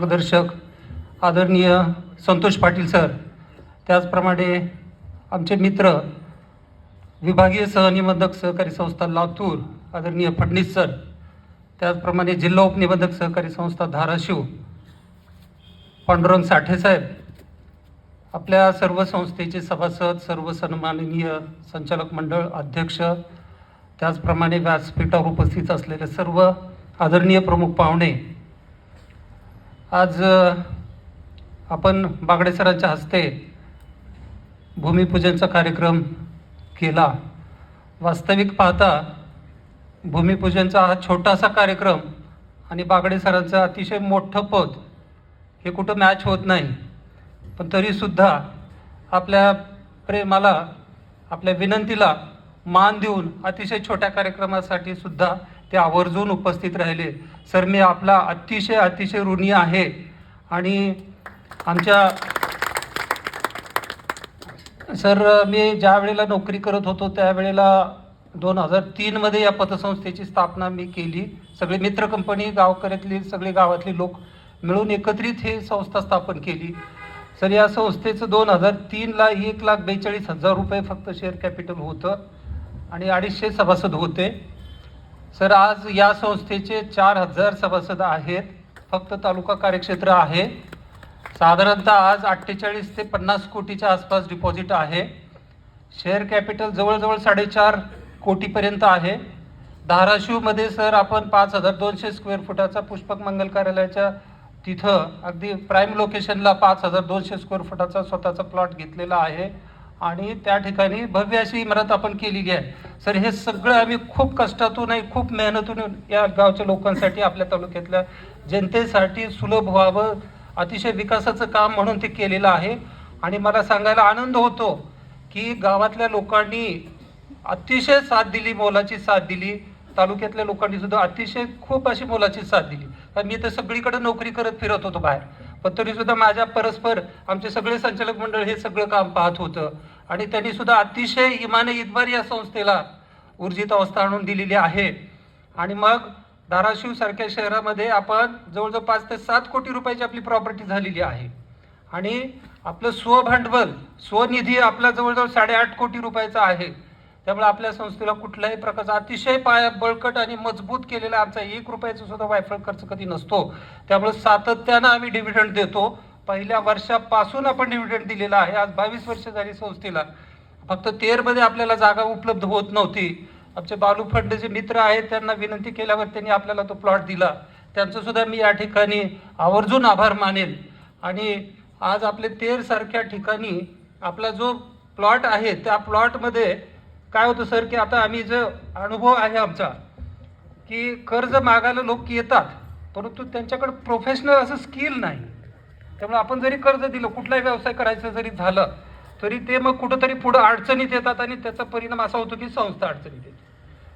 मार्गदर्शक आदरणीय संतोष पाटील सर त्याचप्रमाणे आमचे मित्र विभागीय सहनिबंधक सहकारी संस्था लातूर आदरणीय फडणीस सर त्याचप्रमाणे जिल्हा उपनिबंधक सहकारी संस्था धाराशिव पांडुरंग साठेसाहेब आपल्या सर्व संस्थेचे सभासद सर्व सन्माननीय संचालक मंडळ अध्यक्ष त्याचप्रमाणे व्यासपीठावर उपस्थित असलेले सर्व आदरणीय प्रमुख पाहुणे आज आपण बागडे सरांच्या हस्ते भूमिपूजनचा कार्यक्रम केला. वास्तविक पाहता भूमिपूजनचा हा छोटासा कार्यक्रम आणि बागडे सरांचं अतिशय मोठं पद हे कुठं मॅच होत नाही. पण तरीसुद्धा आपल्या प्रेमाला आपल्या विनंतीला मान देऊन अतिशय छोट्या कार्यक्रमासाठी सुद्धा ते आवर्जून उपस्थित राहिले. सर मी आपला अतिशय अतिशय ऋणी आहे. आणि आमच्या सर मी ज्या वेळेला नोकरी करत होतो त्यावेळेला दोन हजार तीनमध्ये या पतसंस्थेची स्थापना मी केली. सगळे मित्र कंपनी गावकऱ्यातली सगळे गावातले लोक मिळून एकत्रित ही संस्था स्थापन केली. सर या संस्थेचं दोन हजार तीनला एक लाख बेचाळीस हजार रुपये फक्त शेअर कॅपिटल होतं. आणि अडीचशे सभासद होते. सर आज या संस्थेचे चार हजार सभासद आहेत. फक्त तालुका कार्यक्षेत्र आहे. साधारणतः आज अठ्ठेचाळीस ते पन्नास कोटीच्या आसपास डिपॉझिट आहे. शेअर कॅपिटल जवळजवळ साडेचार कोटीपर्यंत आहे. धाराशिवमध्ये सर आपण पाच हजार दोनशे स्क्वेअर फुटाचा पुष्पक मंगल कार्यालयाच्या तिथं अगदी प्राईम लोकेशनला पाच हजार दोनशे स्क्वेअर फुटाचा स्वतःचा प्लॉट घेतलेला आहे. आणि त्या ठिकाणी भव्य अशी इमारत आपण केलेली आहे. सर हे सगळं आम्ही खूप कष्टातून आणि खूप मेहनतून या गावच्या लोकांसाठी आपल्या तालुक्यातल्या जनतेसाठी सुलभ व्हावं अतिशय विकासाचं काम म्हणून ते केलेलं आहे. आणि मला सांगायला आनंद होतो की गावातल्या लोकांनी अतिशय साथ दिली मोलाची साथ दिली. तालुक्यातल्या लोकांनी सुद्धा अतिशय खूप अशी मोलाची साथ दिली. कारण मी तर सगळीकडे नोकरी करत फिरत होतो बाहेर. पण तरी सुद्धा माझ्या परस्पर आमचे सगळे संचालक मंडळ हे सगळं काम पाहत होतं. आणि त्यांनी सुद्धा अतिशय इमाने इतबार या संस्थेला ऊर्जित अवस्था आणून दिलेली आहे. आणि मग धाराशिव सारख्या शहरामध्ये आपण जवळजवळ पाच ते सात कोटी रुपयाची आपली प्रॉपर्टी झालेली आहे. आणि आपलं स्वभांडवल स्वनिधी आपला जवळजवळ साडेआठ कोटी रुपयाचा आहे. त्यामुळे आपल्या संस्थेला कुठल्याही प्रकारचा अतिशय पाया बळकट आणि मजबूत केलेला आमचा एक रुपयाचा सुद्धा वायफळ खर्च कधी नसतो. त्यामुळे सातत्यानं आम्ही डिव्हिडंड देतो. पहिल्या वर्षापासून आपण डिव्हिडंड दिलेला आहे. आज बावीस वर्ष झाली संस्थेला. फक्त तेरमध्ये आपल्याला जागा उपलब्ध होत नव्हती. आमचे बालू फंड जे मित्र आहेत त्यांना विनंती केल्यावर त्यांनी आपल्याला तो प्लॉट दिला. त्यांचं सुद्धा मी या ठिकाणी आवर्जून आभार मानेन. आणि आज आपले तेरसारख्या ठिकाणी आपला जो प्लॉट आहे त्या प्लॉटमध्ये काय होतं सर की आता आम्ही जो अनुभव आहे आमचा की कर्ज मागायला लोक येतात परंतु त्यांच्याकडे प्रोफेशनल असं स्किल नाही. त्यामुळे आपण जरी कर्ज दिलं कुठलाही व्यवसाय करायचं जरी झालं तरी ते मग कुठंतरी पुढं अडचणीत येतात आणि त्याचा परिणाम असा होतो की संस्था अडचणीत येते.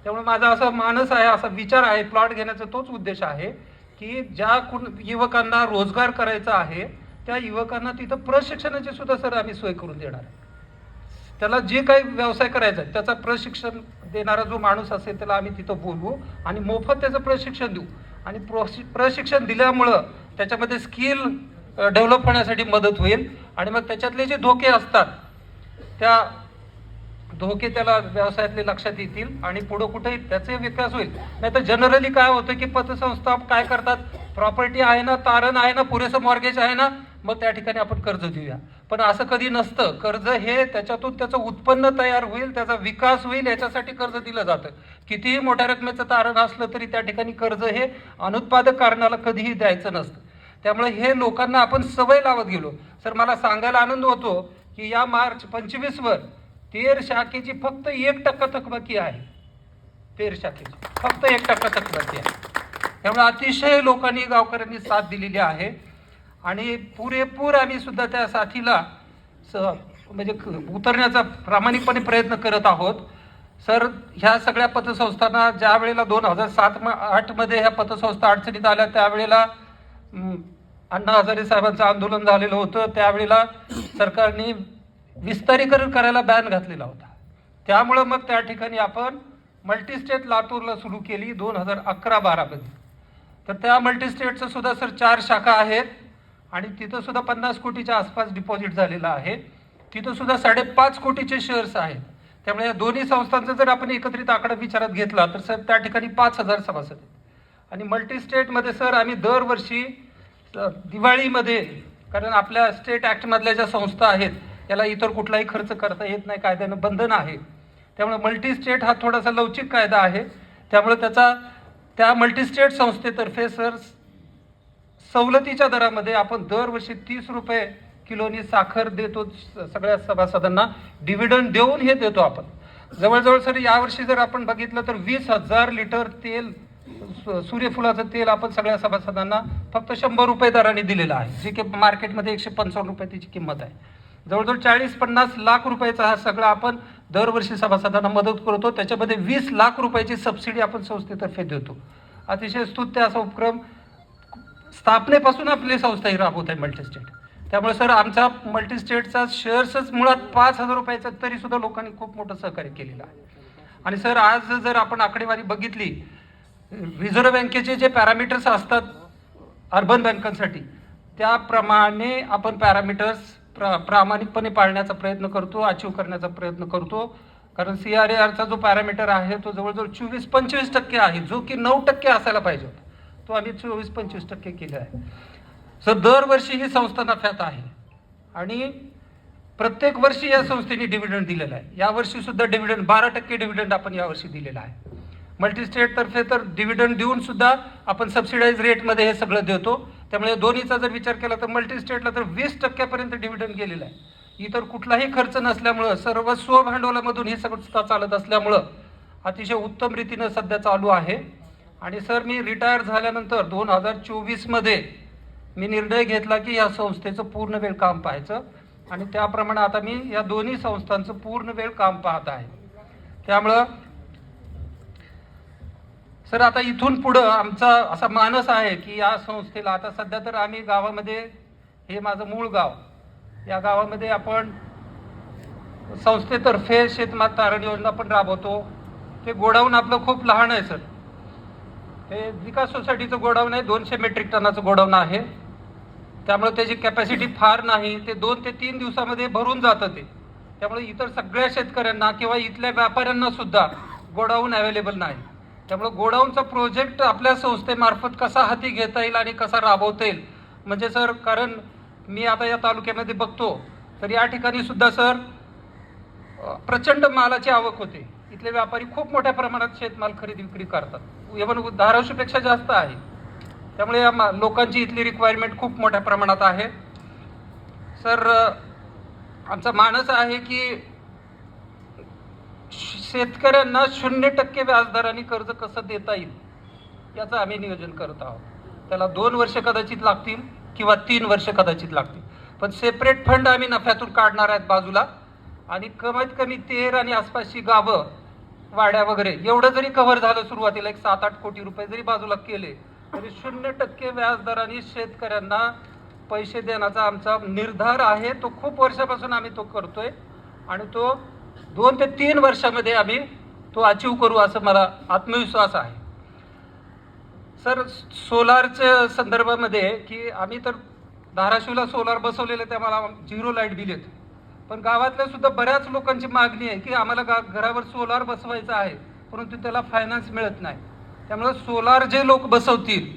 त्यामुळे माझा असा मानस आहे असा विचार आहे प्लॉट घेण्याचा तोच उद्देश आहे की ज्या कुण युवकांना रोजगार करायचा आहे त्या युवकांना तिथं प्रशिक्षणाची सुद्धा सर आम्ही सोय करून देणार आहे. त्याला जे काही व्यवसाय करायचा आहे त्याचा प्रशिक्षण देणारा जो माणूस असेल त्याला आम्ही तिथं बोलवू आणि मोफत त्याचं प्रशिक्षण देऊ. आणि प्रोशि- प्रशिक्षण दिल्यामुळं त्याच्यामध्ये स्किल डेव्हलप होण्यासाठी मदत होईल. आणि मग त्याच्यातले जे धोके असतात त्या धोके त्याला व्यवसायातले लक्षात येतील आणि पुढं कुठेही त्याचे विकास होईल. नाही तर जनरली काय होतं की पतसंस्था काय करतात? प्रॉपर्टी आहे ना तारण आहे ना पुरेसं मॉर्गेज आहे ना मग त्या ठिकाणी आपण कर्ज देऊया. पण असं कधी नसतं. कर्ज हे त्याच्यातून त्याचं उत्पन्न तयार होईल त्याचा विकास होईल याच्यासाठी कर्ज दिलं जातं. कितीही मोठ्या रकमेचं तारण असलं तरी त्या ठिकाणी कर्ज हे अनुत्पादक कारणाला कधीही द्यायचं नसतं. त्यामुळे हे लोकांना आपण सवय लावत गेलो. सर मला सांगायला आनंद होतो की या मार्च पंचवीसवर तेर शाखेची फक्त एक टक्का थकबाकी आहे. तेर शाखेची. फक्त एक टक्का थकबाकी आहे. त्यामुळे अतिशय लोकांनी गावकऱ्यांनी साथ दिलेली आहे. आणि पुरेपूर आम्ही सुद्धा त्या साथीला स म्हणजे उतरण्याचा प्रामाणिकपणे प्रयत्न करत आहोत. सर ह्या सगळ्या पतसंस्थांना ज्या वेळेला दोन हजार सात म आठमध्ये ह्या पतसंस्था अडचणीत आल्या त्यावेळेला अण्णा हजारे साहेबांचं आंदोलन झालेलं होतं. त्यावेळेला सरकारने विस्तारीकरण करायला बॅन घातलेला होता. त्यामुळं मग त्या ठिकाणी आपण मल्टीस्टेट लातूरला सुरू केली दोन हजार अकरा बारामध्ये. तर त्या मल्टीस्टेटचं सुद्धा सर चार शाखा आहेत. आणि तिथं सुद्धा पन्नास कोटीच्या आसपास डिपॉझिट झालेला आहे. तिथं सुद्धा साडेपाच कोटीचे शेअर्स आहेत. त्यामुळे या दोन्ही संस्थांचा जर आपण एकत्रित आकडा विचारात घेतला तर सर त्या ठिकाणी पाच हजार सभासद आहेत. आणि मल्टीस्टेटमध्ये सर आम्ही दरवर्षी दिवाळीमध्ये कारण आपल्या स्टेट ॲक्टमधल्या ज्या संस्था आहेत याला इतर कुठलाही खर्च करता येत नाही कायद्यानं बंधन आहे. त्यामुळे मल्टीस्टेट हा थोडासा लवचिक कायदा आहे. त्यामुळे त्याचा त्या मल्टीस्टेट संस्थेतर्फे सर सवलतीच्या दरामध्ये आपण दरवर्षी तीस रुपये किलोनी साखर देतो स- सगळ्या सभासदांना. डिव्हिडंड देऊन हे देतो आपण. जवळजवळ सर यावर्षी जर आपण बघितलं तर वीस हजार लिटर तेल सूर्यफुलाचं तेल आपण सगळ्या सभासदांना फक्त शंभर रुपये दराने दिलेलं आहे. जे की मार्केटमध्ये एकशे पंचावन्न रुपये त्याची किंमत आहे. जवळजवळ चाळीस पन्नास लाख रुपयाचा हा सगळा आपण दरवर्षी सभासदांना मदत करतो. त्याच्यामध्ये वीस लाख रुपयाची सबसिडी आपण संस्थेतर्फे देतो. अतिशय स्तुत्य असा उपक्रम स्थापनेपासून आपली संस्था ही राबवत आहे मल्टीस्टेट त्यामुळे सर आमचा मल्टीस्टेटचा शेअर्सच मुळात पाच हजार रुपयाचा तरी सुद्धा लोकांनी खूप मोठं सहकार्य केलेलं आहे. आणि सर आज जर आपण आकडेवारी बघितली रिझर्व्ह बँकेचे जे पॅरामीटर्स असतात अर्बन बँकांसाठी त्याप्रमाणे आपण पॅरामीटर्स प्रा प्रामाणिकपणे पाळण्याचा प्रयत्न करतो अचीव करण्याचा प्रयत्न करतो. कारण सी आर ए आरचा जो पॅरामीटर आहे तो जवळजवळ चोवीस पंचवीस टक्के आहे जो की नऊ टक्के असायला पाहिजे होता. तो आम्ही चोवीस पंचवीस टक्के केला आहे. सर दरवर्षी ही संस्था नफ्यात आहे. आणि प्रत्येक वर्षी या संस्थेने डिव्हिडंड दिलेला आहे. यावर्षी सुद्धा डिव्हिडंड बारा टक्के डिव्हिडंड आपण यावर्षी दिलेला आहे. मल्टीस्टेटतर्फे तर डिव्हिडंड देऊन सुद्धा आपण सबसिडाईज रेटमध्ये हे सगळं देतो. त्यामुळे दोन्हीचा जर विचार केला तर मल्टीस्टेटला तर वीस टक्क्यापर्यंत डिव्हिडंड गेलेला आहे. इतर कुठलाही खर्च नसल्यामुळं सर्व स्वभांडवलामधून ही संस्था चालत असल्यामुळं अतिशय उत्तम रीतीनं सध्या चालू आहे. आणि सर मी रिटायर झाल्यानंतर दोन हजार चोवीसमध्ये मी निर्णय घेतला की या संस्थेचं पूर्ण वेळ काम पाहायचं. आणि त्याप्रमाणे आता मी या दोन्ही संस्थांचं पूर्ण वेळ काम पाहत आहे. त्यामुळं सर आता इथून पुढं आमचा असा मानस आहे की या संस्थेला आता सध्या तर आम्ही गावामध्ये हे माझं मूळ गाव या गावामध्ये आपण संस्थेतर्फे शेतमात तारण योजना पण राबवतो. ते गोडाऊन आपलं खूप लहान आहे सर. हे विकास सोसायटीचं गोडाऊन आहे दोनशे मेट्रिक टनाचं गोडाऊन आहे. त्यामुळे त्याची कॅपॅसिटी फार नाही ते दोन ते तीन दिवसामध्ये भरून जातं ते. त्यामुळे इतर सगळ्या शेतकऱ्यांना किंवा इथल्या व्यापाऱ्यांना सुद्धा गोडाऊन अवेलेबल नाही. त्यामुळे गोडाऊनचा प्रोजेक्ट आपल्या संस्थेमार्फत कसा हाती घेता येईल आणि कसा राबवता येईल? म्हणजे सर कारण मी आता या तालुक्यामध्ये बघतो तर या ठिकाणी सुद्धा सर प्रचंड मालाची आवक होते. इथले व्यापारी खूप मोठ्या प्रमाणात शेतमाल खरेदी विक्री करतात. इव्हन धाराशिवपेक्षा जास्त आहे. त्यामुळे या मा- लोकांची इथली रिक्वायरमेंट खूप मोठ्या प्रमाणात आहे. सर आमचा मानस आहे की श- शेतकऱ्यांना शून्य टक्के व्याजदराने कर्ज कसं देता येईल याचं आम्ही नियोजन करत आहोत. त्याला दोन वर्ष कदाचित लागतील किंवा तीन वर्ष कदाचित लागतील. पण सेपरेट फंड आम्ही नफ्यातून काढणार आहेत बाजूला. आणि कमीत कमी तेर आणि आसपासची गावं वाड्या वगैरे. एवढं जरी कव्हर झालं सुरुवातीला एक सात आठ कोटी रुपये जरी बाजूला केले तरी शून्य टक्के व्याजदराने शेतकऱ्यांना पैसे देण्याचा आमचा निर्धार आहे. तो खूप वर्षापासून आम्ही तो करतोय. आणि तो दोन ते तीन वर्षामध्ये आम्ही तो अचीव करू असं मला आत्मविश्वास आहे. सर सोलारच्या संदर्भामध्ये की आम्ही तर धाराशिवला सोलार बसवलेलं ते आम्हाला झिरो लाइट बिल येतं. पण गावातल्या सुद्धा बऱ्याच लोकांची मागणी आहे की आम्हाला गा घरावर सोलार बसवायचं आहे परंतु त्याला फायनान्स मिळत नाही. त्यामुळं सोलार जे लोक बसवतील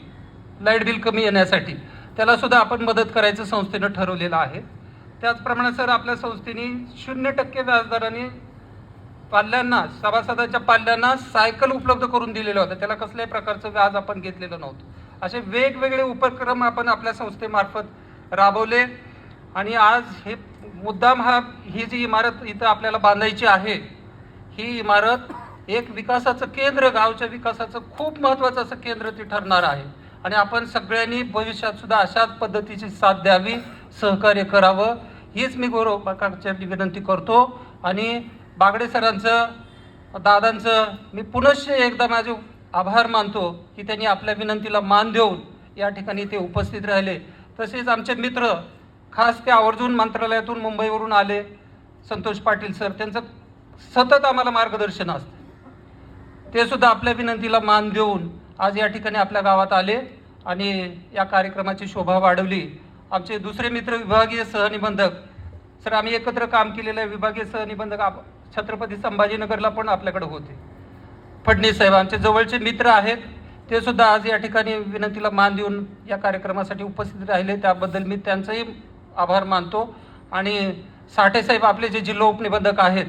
लाइट बिल कमी येण्यासाठी त्याला सुद्धा आपण मदत करायचं संस्थेनं ठरवलेलं आहे. त्याचप्रमाणे सर आपल्या संस्थेने शून्य टक्के व्याजदराने पाल्यांना सभासदाच्या पाल्यांना सायकल उपलब्ध करून दिलेलं होतं. त्याला कसल्याही प्रकारचं व्याज आपण घेतलेलं नव्हतं. असे वेगवेगळे उपक्रम आपण आपल्या संस्थेमार्फत राबवले आणि आज हे मुद्दाम हा ही जी इमारत इथं आपल्याला बांधायची आहे ही इमारत एक विकासाचं केंद्र गावच्या विकासाचं खूप महत्त्वाचं असं केंद्र ती ठरणार आहे. आणि आपण सगळ्यांनी भविष्यात सुद्धा अशाच पद्धतीची साथ द्यावी सहकार्य करावं हीच मी गौरव प्रकारची विनंती करतो. आणि बागडे सरांचं दादांचं मी पुनश्च एकदा माझे आभार मानतो की त्यांनी आपल्या विनंतीला मान देऊन या ठिकाणी ते उपस्थित राहिले. तसेच आमचे मित्र खास ते आवर्जून मंत्रालयातून मुंबईवरून आले संतोष पाटील सर. त्यांचं सतत आम्हाला मार्गदर्शन असतं. ते सुद्धा आपल्या विनंतीला मान देऊन आज या ठिकाणी आपल्या गावात आले आणि या कार्यक्रमाची शोभा वाढवली. आमचे दुसरे मित्र विभागीय सहनिबंधक सर आम्ही एकत्र काम केलेलं आहे. विभागीय सहनिबंधक आप छत्रपती संभाजीनगरला पण आपल्याकडे होते. फडणीस साहेब आमचे जवळचे मित्र आहेत. ते सुद्धा आज या ठिकाणी विनंतीला मान देऊन या कार्यक्रमासाठी उपस्थित राहिले. त्याबद्दल मी त्यांचंही आभार मानतो. आणि साठे साहेब आपले जे जिल्हा उपनिबंधक आहेत